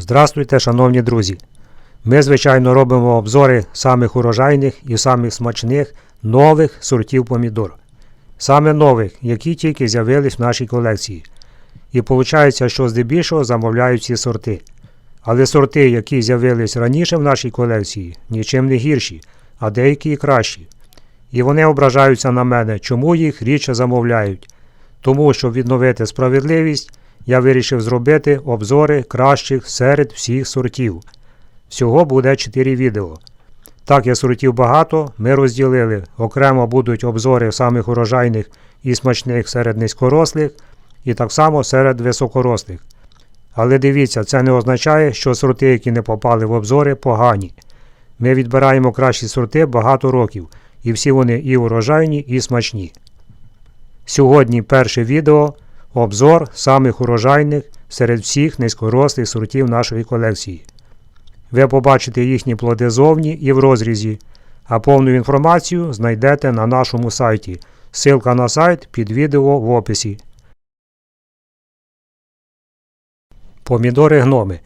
Здравствуйте, шановні друзі! Ми, звичайно, робимо обзори самих урожайних і самих смачних нових сортів помідор. Саме нових, які тільки з'явились в нашій колекції. І виходить, що здебільшого замовляють ці сорти. Але сорти, які з'явились раніше в нашій колекції, нічим не гірші, а деякі і кращі. І вони ображаються на мене, чому їх рідше замовляють. Тому, щоб відновити справедливість, я вирішив зробити обзори кращих серед всіх сортів. Всього буде 4 відео. Так як сортів багато, ми розділили. Окремо будуть обзори самих урожайних і смачних серед низькорослих, і так само серед високорослих. Але дивіться, це не означає, що сорти, які не попали в обзори, погані. Ми відбираємо кращі сорти багато років, і всі вони і урожайні, і смачні. Сьогодні перше відео обзор самих урожайних серед всіх низькорослих сортів нашої колекції. Ви побачите їхні плоди зовні і в розрізі, а повну інформацію знайдете на нашому сайті. Ссылка на сайт під відео в описі. Помідори гноми.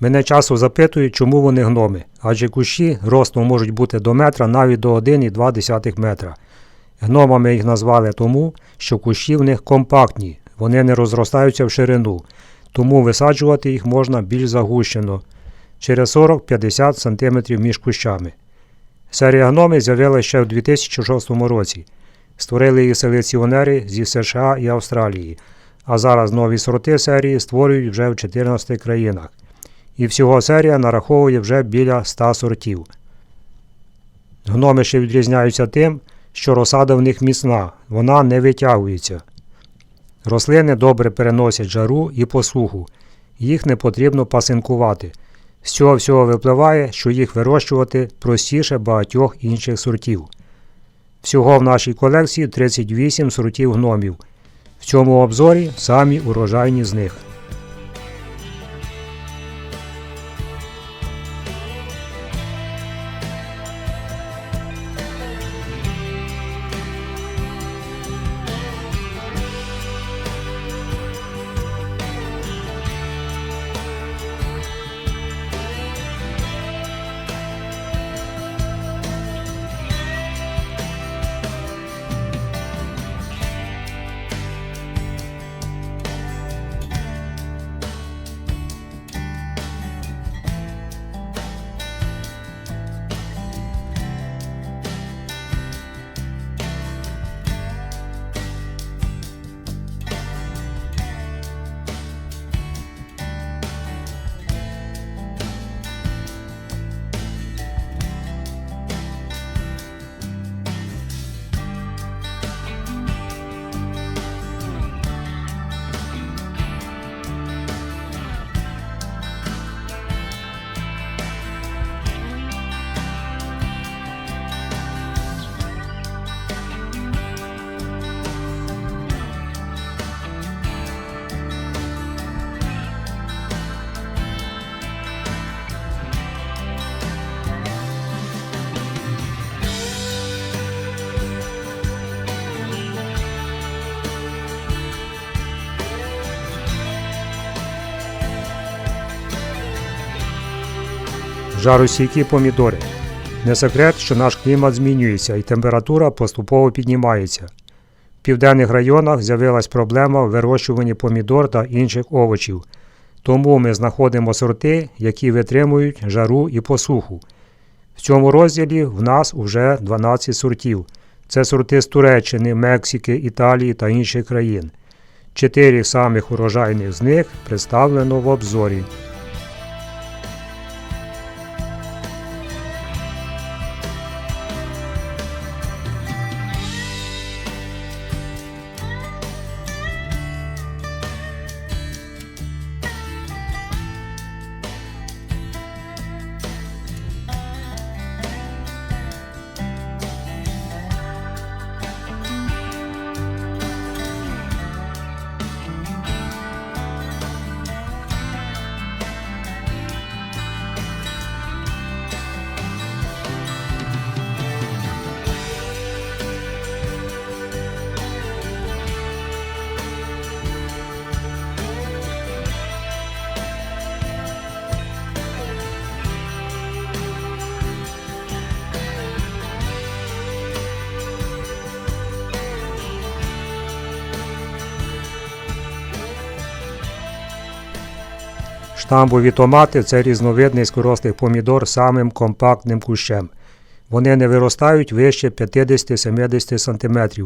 Мене часто запитують, чому вони гноми, адже кущі ростом можуть бути до метра навіть до 1,2 метра. Гномами їх назвали тому, що кущі в них компактні, вони не розростаються в ширину, тому висаджувати їх можна більш загущено через 40-50 см між кущами. Серія гноми з'явилася ще в 2006 році. Створили її селекціонери зі США і Австралії, а зараз нові сорти серії створюють вже в 14 країнах. І всього серія нараховує вже біля 100 сортів. Гноми ще відрізняються тим, що розсада в них міцна, вона не витягується. Рослини добре переносять жару і посуху, їх не потрібно пасинкувати. З цього всього випливає, що їх вирощувати простіше багатьох інших сортів. Всього в нашій колекції 38 сортів гномів. В цьому обзорі самі урожайні з них. Жаростійкі помідори. Не секрет, що наш клімат змінюється і температура поступово піднімається. В південних районах з'явилась проблема в вирощуванні помідор та інших овочів. Тому ми знаходимо сорти, які витримують жару і посуху. В цьому розділі в нас вже 12 сортів. Це сорти з Туреччини, Мексики, Італії та інших країн. Чотири самих урожайних з них представлено в обзорі. Штамбові томати це різновидний скорослих помідор самим компактним кущем. Вони не виростають вище 50-70 см,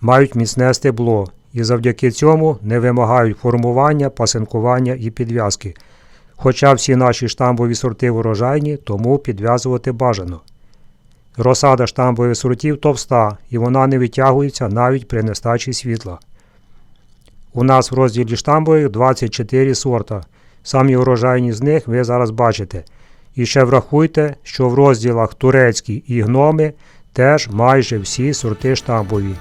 мають міцне стебло і завдяки цьому не вимагають формування, пасинкування і підв'язки. Хоча всі наші штамбові сорти врожайні, тому підв'язувати бажано. Розсада штамбових сортів товста і вона не витягується навіть при нестачі світла. У нас в розділі штамбових 24 сорта. Самі урожайні з них ви зараз бачите. І ще врахуйте, що в розділах турецькі і гноми теж майже всі сорти штамбові.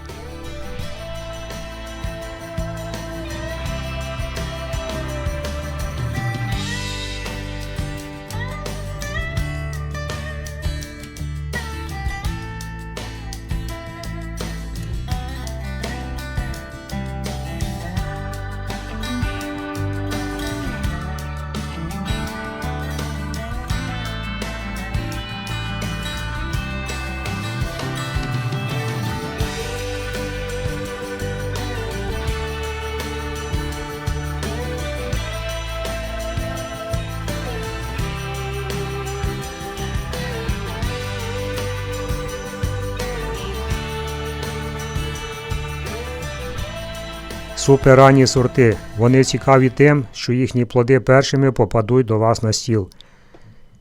Суперранні сорти. Вони цікаві тим, що їхні плоди першими попадуть до вас на стіл.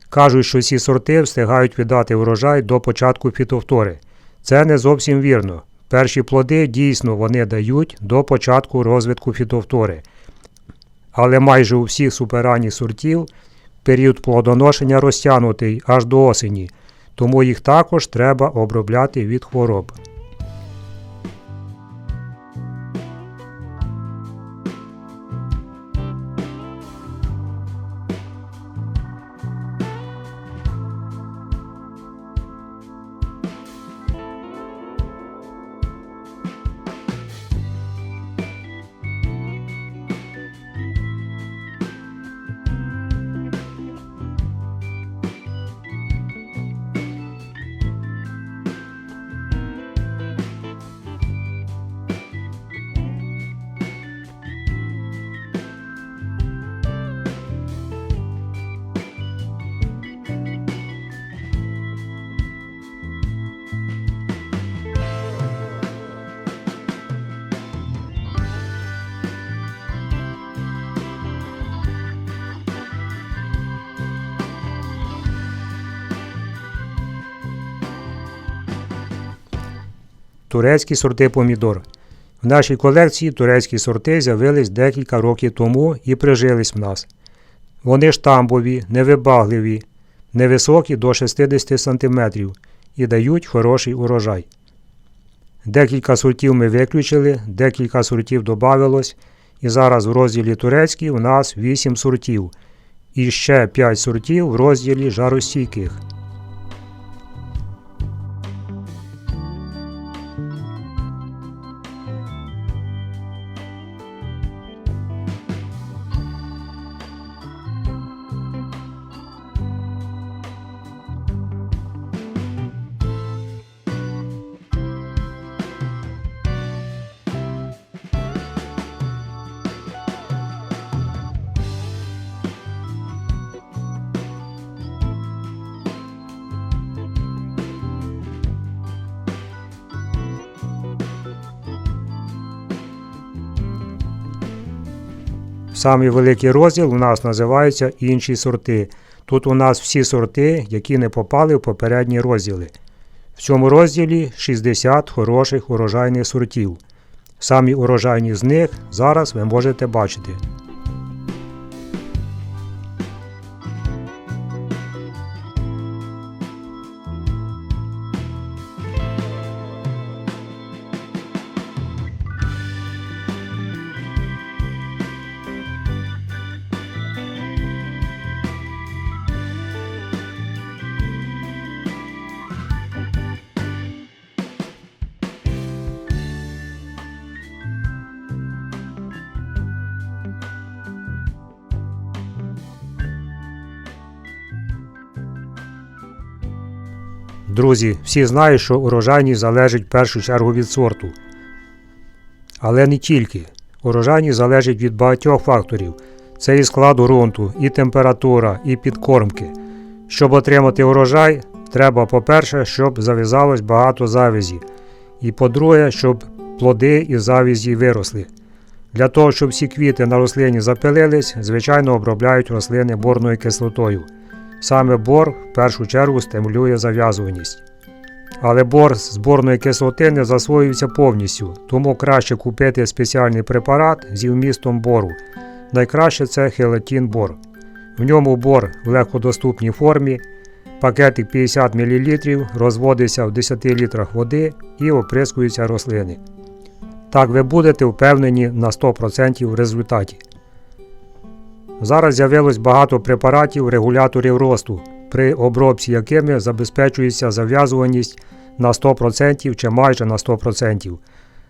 Кажуть, що ці сорти встигають віддати врожай до початку фітовтори. Це не зовсім вірно. Перші плоди дійсно вони дають до початку розвитку фітовтори. Але майже у всіх суперранніх сортів період плодоношення розтягнутий аж до осені, тому їх також треба обробляти від хвороб. Турецькі сорти помідор. В нашій колекції турецькі сорти з'явились декілька років тому і прижились в нас. Вони штамбові, невибагливі, невисокі до 60 см і дають хороший урожай. Декілька сортів ми виключили, декілька сортів додавилось, і зараз в розділі турецький у нас 8 сортів, і ще 5 сортів в розділі жаростійких. Самий великий розділ у нас називається інші сорти. Тут у нас всі сорти, які не попали в попередні розділи. В цьому розділі 60 хороших урожайних сортів. Самі урожайні з них зараз ви можете бачити. Друзі, всі знають, що урожайність залежить в першу чергу від сорту. Але не тільки. Урожайність залежить від багатьох факторів. Це і склад ґрунту, і температура, і підкормки. Щоб отримати урожай, треба, по-перше, щоб зав'язалось багато завязі. І по-друге, щоб плоди і завязі виросли. Для того, щоб всі квіти на рослині запилились, звичайно обробляють рослини борною кислотою. Саме бор в першу чергу стимулює зав'язуваність. Але бор з борної кислоти не засвоюється повністю, тому краще купити спеціальний препарат зі вмістом бору. Найкраще це хелатін бор. В ньому бор в легкодоступній формі. Пакетик 50 мл розводиться в 10 літрах води і оприскуються рослини. Так ви будете впевнені на 100% в результаті. Зараз з'явилось багато препаратів регуляторів росту, при обробці якими забезпечується зав'язуваність на 100% чи майже на 100%.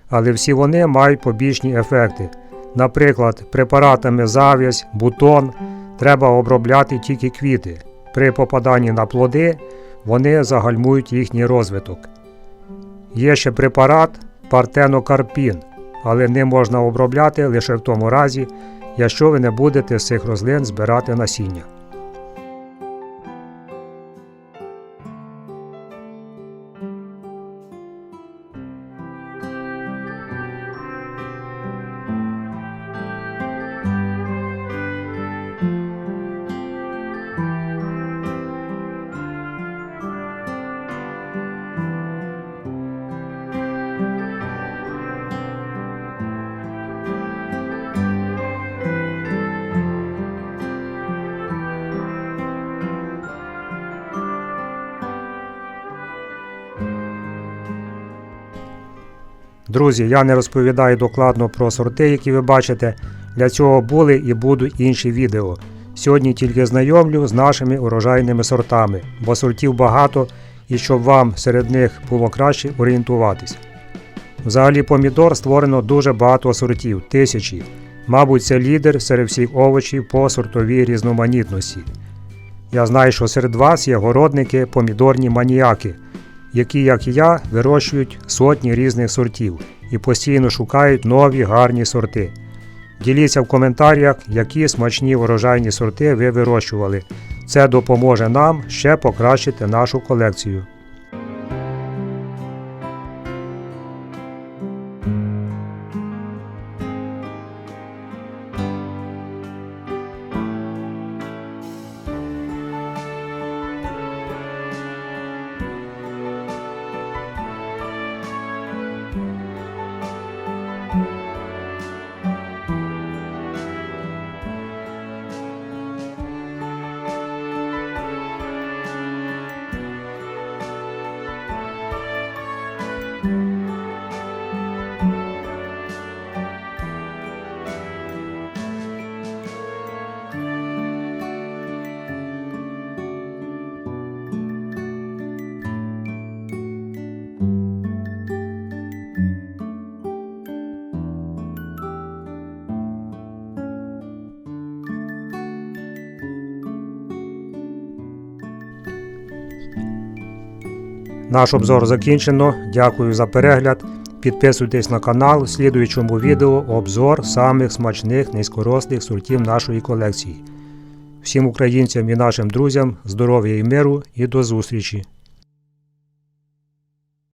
Але всі вони мають побічні ефекти. Наприклад, препаратами зав'язь, бутон треба обробляти тільки квіти. При попаданні на плоди вони загальмують їхній розвиток. Є ще препарат партенокарпін, але ним можна обробляти лише в тому разі, якщо ви не будете з цих рослин збирати насіння. Друзі, я не розповідаю докладно про сорти, які ви бачите. Для цього були і будуть інші відео. Сьогодні тільки знайомлю з нашими урожайними сортами, бо сортів багато і щоб вам серед них було краще орієнтуватись. Взагалі помідор створено дуже багато сортів, тисячі. Мабуть, це лідер серед всіх овочів по сортовій різноманітності. Я знаю, що серед вас є городники, помідорні маніяки, які, як і я, вирощують сотні різних сортів і постійно шукають нові гарні сорти. Діліться в коментарях, які смачні урожайні сорти ви вирощували. Це допоможе нам ще покращити нашу колекцію. Наш обзор закінчено. Дякую за перегляд. Підписуйтесь на канал. В слідуючому відео обзор самих смачних низькорослих сортів нашої колекції. Всім українцям і нашим друзям здоров'я і миру і до зустрічі!